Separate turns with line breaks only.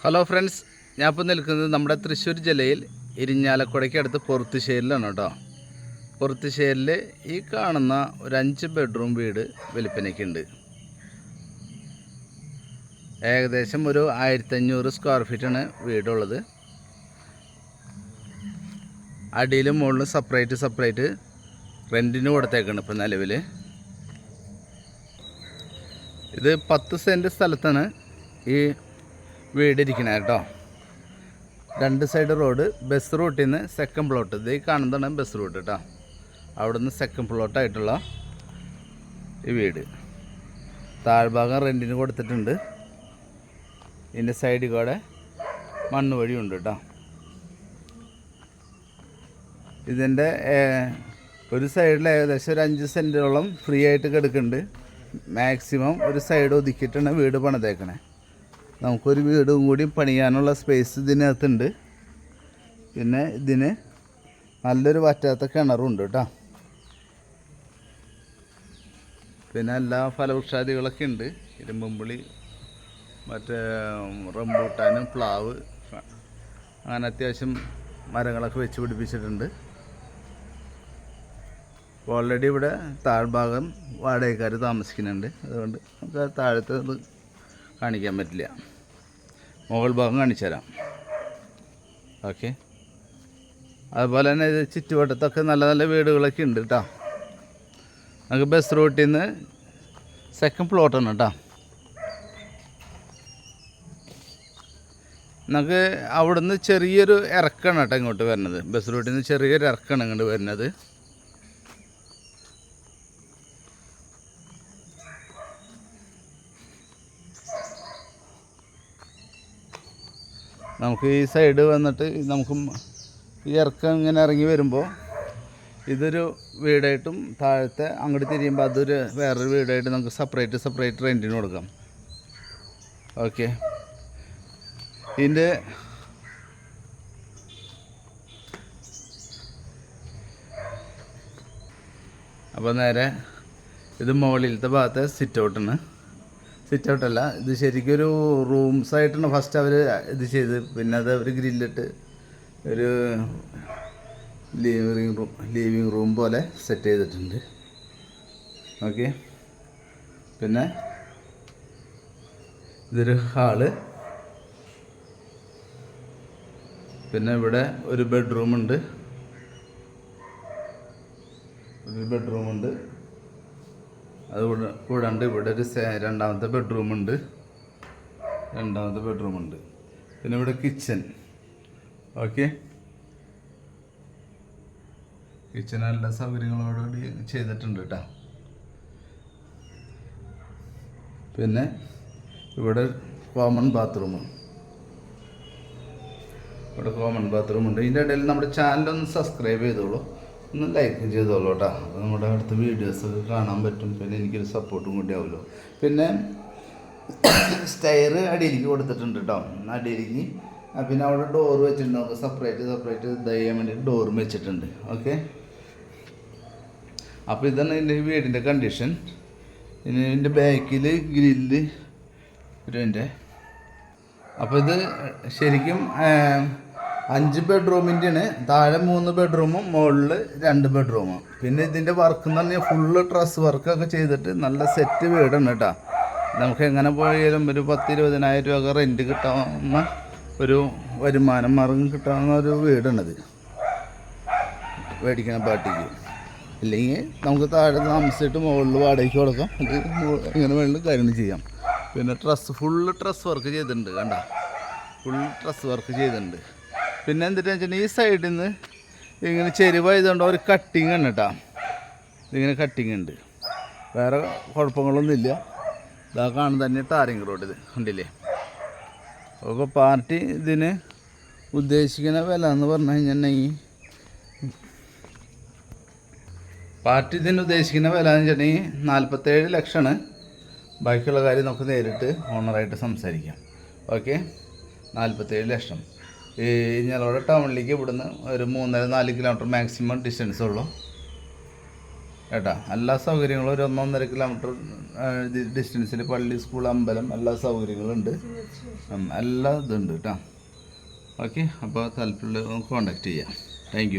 Hello friends ഞാൻ ഇപ്പോൾ നിൽക്കുന്നത് നമ്മുടെ തൃശ്ശൂർ ജില്ലയിൽ ഇരിഞ്ഞാലക്കുടയ്ക്ക് അടുത്ത് പൊറത്തുശ്ശേരിലാണ് കേട്ടോ. പൊറത്തുശ്ശേരിൽ ഈ കാണുന്ന ഒരു അഞ്ച് ബെഡ്റൂം വീട് വിൽപ്പനയ്ക്കുണ്ട്. ഏകദേശം ഒരു ആയിരത്തഞ്ഞൂറ് സ്ക്വയർ ഫീറ്റാണ് വീടുള്ളത്. അടിയിലും മുകളിലും സെപ്പറേറ്റ് സെപ്പറേറ്റ് റെന്റിന് കൊടുത്തേക്കാണ് ഇപ്പോൾ നിലവിൽ ഇത് പത്ത് സെന്റ് സ്ഥലത്താണ് ഈ വീട് ഇരിക്കണേ കേട്ടോ. രണ്ട് സൈഡ് റോഡ് ബസ് റൂട്ടിൽ നിന്ന് സെക്കൻഡ് പ്ലോട്ട് ഇത് കാണുന്നതാണ് ബസ് റൂട്ട് കേട്ടോ അവിടെ നിന്ന് സെക്കൻഡ് പ്ലോട്ടായിട്ടുള്ള ഈ വീട്. താഴ്ഭാഗം റെന്റിന് കൊടുത്തിട്ടുണ്ട്. ഇതിന്റെ സൈഡിൽ കൂടെ മണ്ണ് വഴിയുണ്ട് കേട്ടോ ഇതിന്റെ ഒരു സൈഡിൽ ഏകദേശം ഒരു അഞ്ച് സെന്റോളം ഫ്രീ ആയിട്ട് കിടക്കുന്നുണ്ട്. മാക്സിമം ഒരു സൈഡ് ഒതുക്കിയിട്ടാണ് വീട് പണിതേക്കണേ. നമുക്കൊരു വീടും കൂടി പണിയാനുള്ള സ്പേസ് ഇതിനകത്തുണ്ട്. പിന്നെ ഇതിന് നല്ലൊരു വറ്റാത്ത കിണറുണ്ട് കേട്ടോ പിന്നെ എല്ലാ ഫലവൃക്ഷാദികളൊക്കെ ഉണ്ട്. ഇരുമ്പുംപുളി മറ്റേ റംബൂട്ടാനും പ്ലാവ് അങ്ങനെ അത്യാവശ്യം മരങ്ങളൊക്കെ വെച്ച് പിടിപ്പിച്ചിട്ടുണ്ട്. ഓൾറെഡി ഇവിടെ താഴ്ഭാഗം വാടകക്കാർ താമസിക്കുന്നുണ്ട്. അതുകൊണ്ട് നമുക്ക് താഴത്തെ കാണിക്കാൻ പറ്റില്ല. മുകൾ ഭാഗം കാണിച്ചു തരാം ഓക്കെ. അതുപോലെ തന്നെ ഇത് ചുറ്റുവട്ടത്തൊക്കെ നല്ല നല്ല വീടുകളൊക്കെ ഉണ്ട് കേട്ടോ. നമുക്ക് ബസ് റൂട്ടിൽ നിന്ന് സെക്കൻഡ് പ്ലോട്ടാണ് കേട്ടോ. നമുക്ക് അവിടുന്ന് ചെറിയൊരു ഇറക്കാണ് കേട്ടോ ഇങ്ങോട്ട് വരുന്നത്. ബസ് റൂട്ടിൽ നിന്ന് ചെറിയൊരു ഇറക്കാണ് ഇങ്ങോട്ട് വരുന്നത്. നമുക്ക് ഈ സൈഡ് വന്നിട്ട് നമുക്ക് ഈ ഇറക്കം ഇങ്ങനെ ഇറങ്ങി വരുമ്പോൾ ഇതൊരു വീടായിട്ടും താഴത്തെ അങ്ങോട്ട് തിരിയുമ്പോൾ അതൊരു വേറൊരു വീടായിട്ട് നമുക്ക് സെപ്പറേറ്റ് സെപ്പറേറ്റ് റെന്റിന് കൊടുക്കാം. ഓക്കെ ഇതിന്റെ അപ്പോൾ നേരെ ഇത് മുകളിലത്തെ ഭാഗത്തെ സിറ്റ് ഔട്ടാണ് സിറ്റ് ഔട്ട് അല്ല. ഇത് ശരിക്കും ഒരു റൂംസ് ആയിട്ടാണ് ഫസ്റ്റ് അവർ ഇത് ചെയ്ത് പിന്നെ അത് അവർ ഗ്രില്ലിട്ട് ഒരു ലിവിങ് റൂം ലിവിങ് റൂം പോലെ സെറ്റ് ചെയ്തിട്ടുണ്ട്. ഓക്കെ പിന്നെ ഇതൊരു ഹാൾ പിന്നെ ഇവിടെ ഒരു ബെഡ്റൂമുണ്ട് ഒരു ബെഡ്റൂമുണ്ട് അത് കൂടെ കൂടാണ്ട് ഇവിടെ ഒരു രണ്ടാമത്തെ ബെഡ്റൂമുണ്ട് രണ്ടാമത്തെ ബെഡ്റൂമുണ്ട് പിന്നെ ഇവിടെ കിച്ചൺ ഓക്കെ കിച്ചൺ എല്ലാ സൗകര്യങ്ങളോടുകൂടി ചെയ്തിട്ടുണ്ട് കേട്ടോ പിന്നെ ഇവിടെ കോമൺ ബാത്റൂം ഇവിടെ കോമൺ ബാത്റൂം ഉണ്ട്. ഇതിന്റെ ഇടയിൽ നമ്മുടെ ചാനലൊന്ന് സബ്സ്ക്രൈബ് ചെയ്തോളൂ. ഒന്ന് ലൈക്ക് ചെയ്തോളൂ കേട്ടോ. അപ്പോൾ നമ്മുടെ അടുത്ത വീഡിയോസൊക്കെ കാണാൻ പറ്റും. പിന്നെ എനിക്കൊരു സപ്പോർട്ടും കൂടി ആവുമല്ലോ. പിന്നെ സ്റ്റെയർ അടിയിലേക്ക് കൊടുത്തിട്ടുണ്ട് കേട്ടോ. അടിയിലേക്ക്. പിന്നെ അവിടെ ഡോർ വെച്ചിട്ടുണ്ട്. നമുക്ക് സെപ്പറേറ്റ് സെപ്പറേറ്റ് ഇത് ചെയ്യാൻ വേണ്ടി ഡോറും വെച്ചിട്ടുണ്ട്. ഓക്കെ അപ്പോൾ ഇതാണ് എന്റെ വീടിന്റെ കണ്ടീഷൻ പിന്നെ ഇതിന്റെ ബാക്കിൽ ഗ്രില്ല് ഇതിന്റെ അപ്പോൾ ഇത് ശരിക്കും അഞ്ച് ബെഡ്റൂമിന്റെയാണ് താഴെ മൂന്ന് ബെഡ്റൂമും മുകളിൽ രണ്ട് ബെഡ്റൂമും. പിന്നെ ഇതിന്റെ വർക്ക് എന്ന് പറഞ്ഞാൽ ഫുള്ള് ഡ്രസ് വർക്കൊക്കെ ചെയ്തിട്ട് നല്ല സെറ്റ് വീടാണ് കേട്ടോ നമുക്ക് എങ്ങനെ പോയാലും ഒരു പത്ത് ഇരുപതിനായിരം രൂപ റെന്റ് കിട്ടാവുന്ന ഒരു വരുമാനം മാർഗം കിട്ടാവുന്ന ഒരു വീടാണിത് മേടിക്കണ പാട്ടിക്ക്. ഇല്ലെങ്കിൽ നമുക്ക് താഴെ താമസിച്ചിട്ട് മുകളിൽ വാടകയ്ക്ക് കൊടുക്കാം. എങ്ങനെ വേണ്ട കാര്യങ്ങൾ ചെയ്യാം. പിന്നെ ഡ്രസ്സ് ഫുള്ള് ഡ്രസ് വർക്ക് ചെയ്തിട്ടുണ്ട് കണ്ട. ഫുൾ ഡ്രസ് വർക്ക് ചെയ്തിട്ടുണ്ട്. പിന്നെ എന്തിട്ടാ വെച്ചിട്ടുണ്ടെങ്കിൽ ഈ സൈഡിൽ നിന്ന് ഇങ്ങനെ ചെരുവായതുകൊണ്ട് ഒരു കട്ടിങ് ആണ് കേട്ടോ ഇതിങ്ങനെ കട്ടിങ് ഉണ്ട്. വേറെ കുഴപ്പങ്ങളൊന്നുമില്ല. ഇതാ കാണുന്ന തന്നെ ടാരിങ് റോഡ് ഇത്. കണ്ടില്ലേ? അപ്പോൾ പാർട്ടി ഇതിന് ഉദ്ദേശിക്കുന്ന വില എന്ന് പറഞ്ഞു കഴിഞ്ഞിട്ടുണ്ടെങ്കിൽ പാർട്ടി ഇതിന് ഉദ്ദേശിക്കുന്ന വില എന്ന് വെച്ചിട്ടുണ്ടെങ്കിൽ നാൽപ്പത്തേഴ് ലക്ഷമാണ്. ബാക്കിയുള്ള കാര്യം നമുക്ക് നേരിട്ട് ഓണറായിട്ട് സംസാരിക്കാം. ഓക്കെ നാൽപ്പത്തേഴ് ലക്ഷം. ഈ ടൗണിലേക്ക് ഇവിടുന്ന് ഒരു മൂന്നര നാല് കിലോമീറ്റർ മാക്സിമം ഡിസ്റ്റൻസ് ഉള്ളൂ. കേട്ടോ എല്ലാ സൗകര്യങ്ങളും ഒരു ഒന്നൊന്നര കിലോമീറ്റർ ഡിസ്റ്റൻസിൽ പള്ളി സ്കൂൾ അമ്പലം എല്ലാ സൗകര്യങ്ങളും ഉണ്ട് എല്ലാ ഇതുണ്ട് കേട്ടോ. ഓക്കെ അപ്പോൾ താല്പര്യമുള്ള കോണ്ടാക്ട് ചെയ്യാം. താങ്ക്